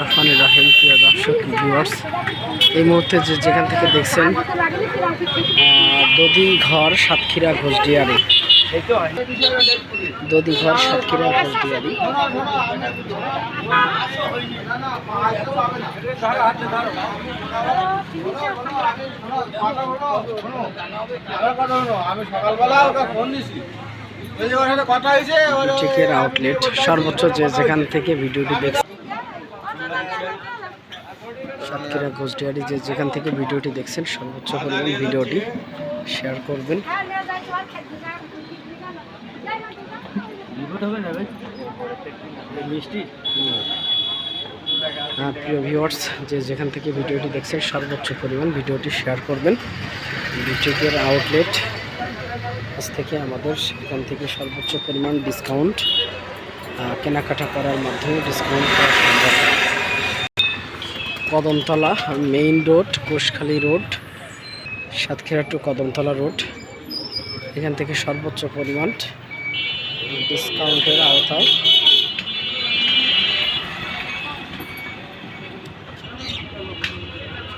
রহমান রাহিম প্রিয় দর্শক ভিউয়ার্স এই মুহূর্তে যে যেখান থেকে দেখছেন দদি ঘর সাতক্ষীরা ঘোষডিয়ারি। দদি ঘর সাতক্ষীরা ঘোষডিয়ারি। আমি সকালবেলা ফোন দিছি। টিকের আউটলেট সর্বোচ্চ যে যেখান থেকে ভিডিওটি দেখছেন সাতক্ষীরা ঘোষডিয়ারি যে যেখান থেকে ভিডিওটি দেখছেন সর্বোচ্চ পরিমাণ ভিডিওটি শেয়ার করবেন। হ্যাঁ প্রিয় ভিউয়ার্স যে যেখান থেকে ভিডিওটি দেখছেন সর্বোচ্চ পরিমাণ ভিডিওটি শেয়ার করবেন। বিটেকের আউটলেট থেকে আমাদের সেখান থেকে সর্বোচ্চ পরিমাণ ডিসকাউন্ট কেনাকাটা করার মাধ্যমে ডিসকাউন্ট করা সম্ভব। Kadamtala main road Koshkhali road Satkhira to Kadamtala road এখান থেকে সর্বোচ্চ পরিমাণ ডিসকাউন্টের আওতায়।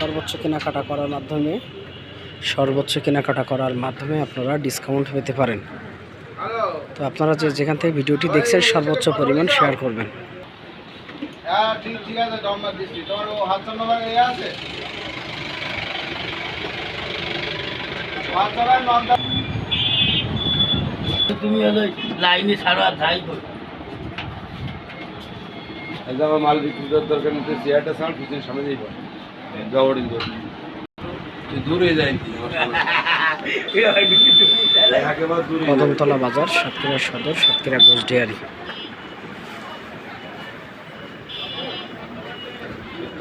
সর্বোচ্চ কেনাকাটা করার মাধ্যমে, সর্বোচ্চ কেনাকাটা করার মাধ্যমে আপনারা ডিসকাউন্ট পেতে পারেন। তো আপনারা যে যেখান থেকে ভিডিওটি দেখছেন, সর্বোচ্চ পরিমাণ শেয়ার করবেন। হ্যাঁ ঠিক ঠিক আছে নম্বর দিচ্ছি। তোমার ও নম্বর এ আছে? নম্বর তুমি হলো লাইনে ছাড়ো আর যাই করো আমার মাল বিক্রি করার দরকার নেই চেয়ারটা সামনে পিছনে সামনে যাইব। জগড়িন দূরে দূরে। কদমতলা বাজার সাতক্ষীরা সদর সাতক্ষীরা গোস ডেয়ারি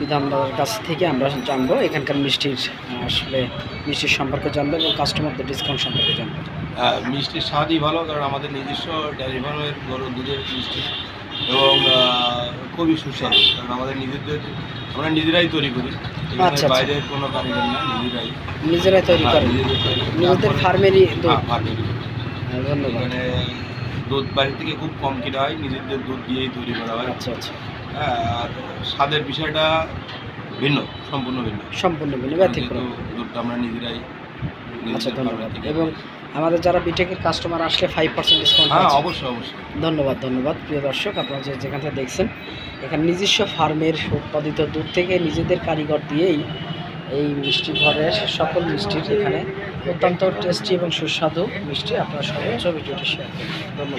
বিধানদার কাছ থেকে আমরা জানব এখানকার মিষ্টির আসলে মিষ্টির সম্পর্কে জানব এবং কাস্টমারদের ডিসকাউন্ট সম্পর্কে জানব। মিষ্টির স্বাদই ভালো কারণ আমাদের নিজস্ব ডেয়ারি ফার্মের গরুর দুধের মিষ্টি এবং খুবই সুস্বাদু কারণ আমাদের নিজেদের আমরা নিজেরাই তৈরি করি। আচ্ছা, আচ্ছা। বাইরের কোনো কারিগর না নিজেরাই। নিজেরাই তৈরি হ্যাঁ, করি। নিজেদের ফার্মেরই হ্যাঁ, ফার্মেরই। হ্যাঁ, ধন্যবাদ। দুধ বাড়ি থেকে খুব কম কিনা হয় নিজেদের দুধ দিয়েই তৈরি করা হয়। আচ্ছা আচ্ছা। হ্যাঁ, আর স্বাদের বিষয়টা ভিন্ন সম্পূর্ণ ভিন্ন। সম্পূর্ণ ভিন্ন ব্যতিক্রম। দুধটা আমরা নিজেরাই আচ্ছা ধন্যবাদ। এবং আমাদের যারা বিটেকের কাস্টমার আসলে ফাইভ পার্সেন্ট ডিসকাউন্ট হ্যাঁ অবশ্যই অবশ্যই। ধন্যবাদ ধন্যবাদ প্রিয় দর্শক আপনারা যে যেখান থেকে দেখছেন এখানে নিজস্ব ফার্মের উৎপাদিত দুধ থেকে নিজেদের কারিগর দিয়েই এই মিষ্টি ঘরের সকল মিষ্টির এখানে অত্যন্ত টেস্টি এবং সুস্বাদু মিষ্টি আপনারা সর্বোচ্চ ভিডিওটি শেয়ার করুন। ধন্যবাদ।